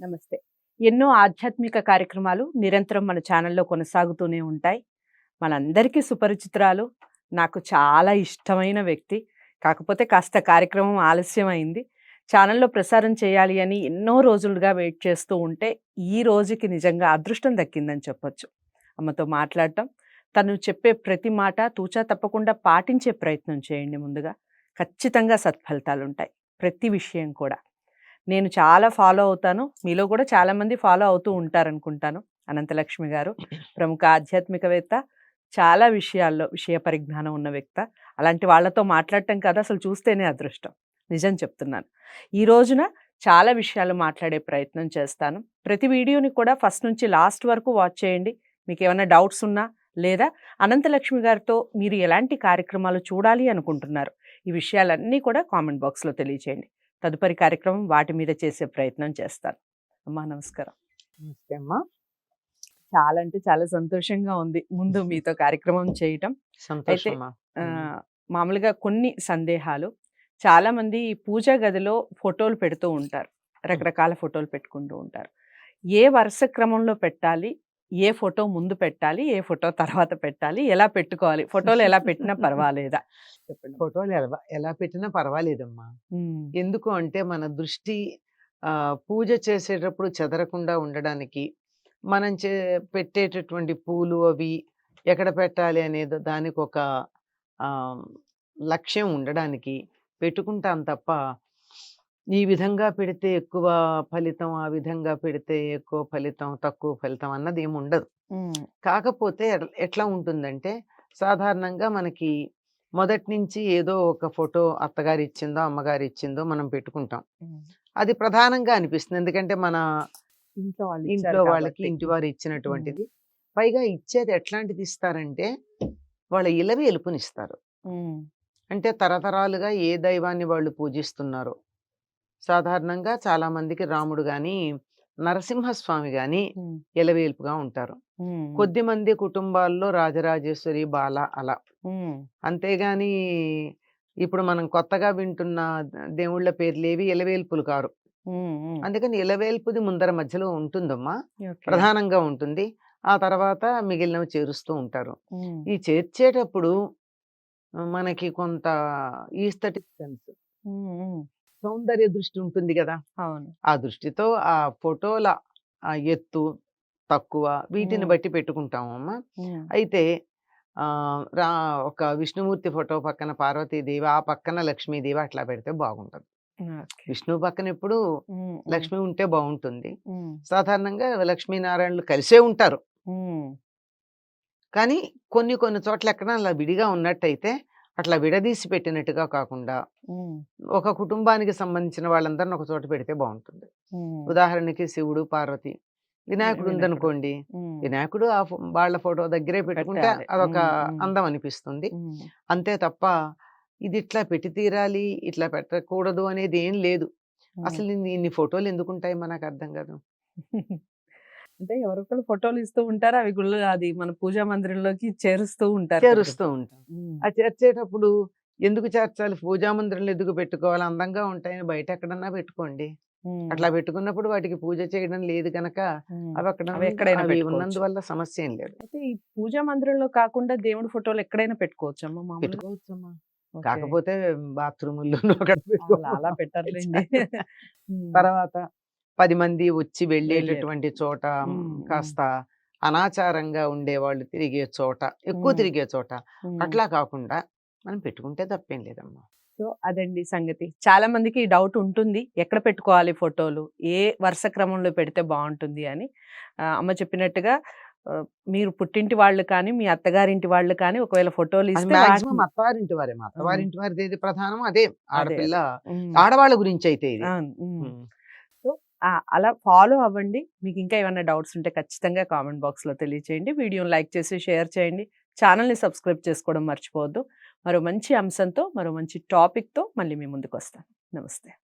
నమస్తే. ఎన్నో ఆధ్యాత్మిక కార్యక్రమాలు నిరంతరం మన ఛానల్లో కొనసాగుతూనే ఉంటాయి. మనందరికీ సుపరిచితురాలు నాకు చాలా ఇష్టమైన వ్యక్తి. కాకపోతే కాస్త కార్యక్రమం ఆలస్యం అయింది ఛానల్లో ప్రసారం చేయాలి అని ఎన్నో రోజులుగా వెయిట్ చేస్తూ ఉంటే ఈ రోజుకి నిజంగా అదృష్టం దక్కిందని చెప్పొచ్చు. అమ్మతో మాట్లాడటం తను చెప్పే ప్రతి మాట తూచా తప్పకుండా పాటించే ప్రయత్నం చేయండి ముందుగా. ఖచ్చితంగా సత్ఫలితాలు ఉంటాయి ప్రతి విషయం కూడా. నేను చాలా ఫాలో అవుతాను. మీలో కూడా చాలా మంది ఫాలో అవుతూ ఉంటారనుకుంటాను. అనంతలక్ష్మి గారు ప్రముఖ ఆధ్యాత్మికవేత్త చాలా విషయాల్లో విషయ పరిజ్ఞానం ఉన్న వ్యక్త. అలాంటి వాళ్ళతో మాట్లాడటం కదా అసలు చూస్తేనే అదృష్టం. నిజం చెప్తున్నాను. ఈ రోజున చాలా విషయాలు మాట్లాడే ప్రయత్నం చేస్తాను. ప్రతి వీడియోని కూడా ఫస్ట్ నుంచి లాస్ట్ వరకు వాచ్ చేయండి. మీకు ఏమైనా డౌట్స్ ఉన్నా లేదా అనంతలక్ష్మి గారితో మీరు ఎలాంటి కార్యక్రమాలు చూడాలి అనుకుంటున్నారు? ఈ విషయాలన్నీ కూడా కామెంట్ బాక్స్లో తెలియచేయండి. తదుపరి కార్యక్రమం వాటి మీద చేసే ప్రయత్నం చేస్తాను. అమ్మా నమస్కారం. నమస్తే అమ్మా. చాలా అంటే చాలా సంతోషంగా ఉంది ముందు మీతో కార్యక్రమం చేయటం. ఆ, మామూలుగా కొన్ని సందేహాలు. చాలా మంది ఈ పూజా గదిలో ఫోటోలు పెడుతూ ఉంటారు. రకరకాల ఫోటోలు పెట్టుకుంటూ ఉంటారు. ఏ వరుస క్రమంలో పెట్టాలి? ఏ ఫోటో ముందు పెట్టాలి ఏ ఫోటో తర్వాత పెట్టాలి ఎలా పెట్టుకోవాలి ఫోటోలు ఎలా పెట్టినా పర్వాలేదా? చెప్పండి ఫోటోలు ఎలా ఎలా పెట్టినా పర్వాలేదమ్మా. ఎందుకు అంటే మన దృష్టి పూజ చేసేటప్పుడు చెదరకుండా ఉండడానికి మనం చే పెట్టేటటువంటి పూలు అవి ఎక్కడ పెట్టాలి అనేది దానికి ఒక లక్ష్యం ఉండడానికి పెట్టుకుంటాం తప్ప ఈ విధంగా పెడితే ఎక్కువ ఫలితం ఆ విధంగా పెడితే ఎక్కువ ఫలితం తక్కువ ఫలితం అన్నది ఏమి ఉండదు. కాకపోతే ఎట్ల- ఎట్లా ఉంటుందంటే సాధారణంగా మనకి మొదటి నుంచి ఏదో ఒక ఫోటో అత్తగారు ఇచ్చిందో అమ్మగారు ఇచ్చిందో మనం పెట్టుకుంటాం. అది ప్రధానంగా అనిపిస్తుంది. ఎందుకంటే మన ఇంట్లో వాళ్ళు ఇంట్లో ఇచ్చారు వాళ్ళకి కాబట్టి. ఇంటి వారు ఇచ్చినటువంటిది పైగా ఇచ్చేది ఎట్లాంటిది ఇస్తారంటే వాళ్ళ ఇలవి ఎలుపునిస్తారు. అంటే తరతరాలుగా ఏ దైవాన్ని వాళ్ళు పూజిస్తున్నారో సాధారణంగా చాలా మందికి రాముడు గాని నరసింహస్వామి గాని ఎలవేల్పుగా ఉంటారు. కొద్ది మంది కుటుంబాల్లో రాజరాజేశ్వరి బాల అలా. అంతేగాని ఇప్పుడు మనం కొత్తగా వింటున్న దేవుళ్ళ పేర్లేవి ఎలవేల్పులు కారు. అందుకని ఎలవేల్పుది ముందర మధ్యలో ఉంటుందమ్మా. ప్రధానంగా ఉంటుంది. ఆ తర్వాత మిగిలినవి చేరుస్తూ ఉంటారు. ఈ చేర్చేటప్పుడు మనకి కొంత ఈస్థెటిక్ సెన్స్. సౌందర్య దృష్టి ఉంటుంది కదా! అవును. ఆ దృష్టితో ఆ ఫోటోల ఆ ఎత్తు తక్కువ వీటిని. బట్టి పెట్టుకుంటాము అమ్మా అయితే ఆ రా ఒక విష్ణుమూర్తి ఫోటో పక్కన పార్వతీదేవి ఆ పక్కన లక్ష్మీదేవి అట్లా పెడితే బాగుంటది. విష్ణు పక్కన ఎప్పుడు లక్ష్మి ఉంటే బాగుంటుంది. సాధారణంగా లక్ష్మీనారాయణలు కలిసే ఉంటారు. కానీ కొన్ని కొన్ని చోట్ల ఎక్కడ అలా విడిగా ఉన్నట్టయితే అట్లా విడదీసి పెట్టినట్టుగా కాకుండా ఒక కుటుంబానికి సంబంధించిన వాళ్ళందరిని ఒక చోట పెడితే బాగుంటుంది ఉదాహరణకి శివుడు పార్వతి వినాయకుడు. ఉందనుకోండి వినాయకుడు ఆ వాళ్ళ ఫోటో దగ్గరే పెట్టుకుంటే. అదొక. అందం అనిపిస్తుంది. అంతే తప్ప ఇది ఇట్లా పెట్టి తీరాలి ఇట్లా పెట్టకూడదు అనేది ఏం లేదు. అసలు ఇన్ని- ఫోటోలు ఎందుకు ఉంటాయి మనకు అర్థం కాదు. అంటే ఎవరొకరు ఫోటోలు ఇస్తూ ఉంటారు అవి గుళ్ళు అది మన పూజా మందిరంలోకి చేరుస్తూ ఉంటారు చేరుస్తూ ఉంటాం ఆ చేర్చేటప్పుడు ఎందుకు చేర్చాలి? పూజా మందిరంలో ఎందుకు పెట్టుకోవాలి? అందంగా ఉంటాయని బయట ఎక్కడన్నా పెట్టుకోండి. అట్లా పెట్టుకున్నప్పుడు వాటికి పూజ చేయడం లేదు కనుక. అవి అక్కడ ఎక్కడైనా. ఉన్నందువల్ల సమస్య ఏం లేదు. అయితే ఈ పూజా మందిరంలో కాకుండా దేవుడి ఫోటోలు ఎక్కడైనా పెట్టుకోవచ్చమ్మా. ఓకే. కాకపోతే బాత్రూముల్లో అలా ఉమ్, తర్వాత పది మంది వచ్చి వెళ్ళేటటువంటి చోట. కాస్త అనాచారంగా ఉండేవాళ్ళు తిరిగే చోట ఎక్కువ. తిరిగే చోట. అట్లా కాకుండా మనం పెట్టుకుంటే తప్పేం లేదమ్మా. సో అదండి సంగతి. చాలా మందికి డౌట్ ఉంటుంది. ఎక్కడ పెట్టుకోవాలి ఫోటోలు? ఏ వరుస క్రమంలో పెడితే బాగుంటుంది అని. అమ్మ చెప్పినట్టుగా మీరు పుట్టింటి వాళ్ళు కానీ మీ అత్తగారింటి వాళ్ళు కానీ ఒకవేళ ఫోటోలు ఇస్తే అత్తవారింటి వారే. మా అత్తవారింటి వారిది ప్రధానం అదే ఆడపిల్ల ఆడవాళ్ళ గురించి అయితే ఇది అవును, ఉమ్. ఉమ్. ఆ, అలా ఫాలో అవ్వండి. మీకు ఇంకా ఏమైనా డౌట్స్ ఉంటే ఖచ్చితంగా కామెంట్ బాక్స్లో తెలియచేయండి. వీడియోని లైక్ చేసి షేర్ చేయండి. ఛానల్ని సబ్స్క్రైబ్ చేసుకోవడం మర్చిపోవద్దు. మరో మంచి అంశంతో మరో మంచి టాపిక్తో మళ్ళీ మీ ముందుకు వస్తాను నమస్తే.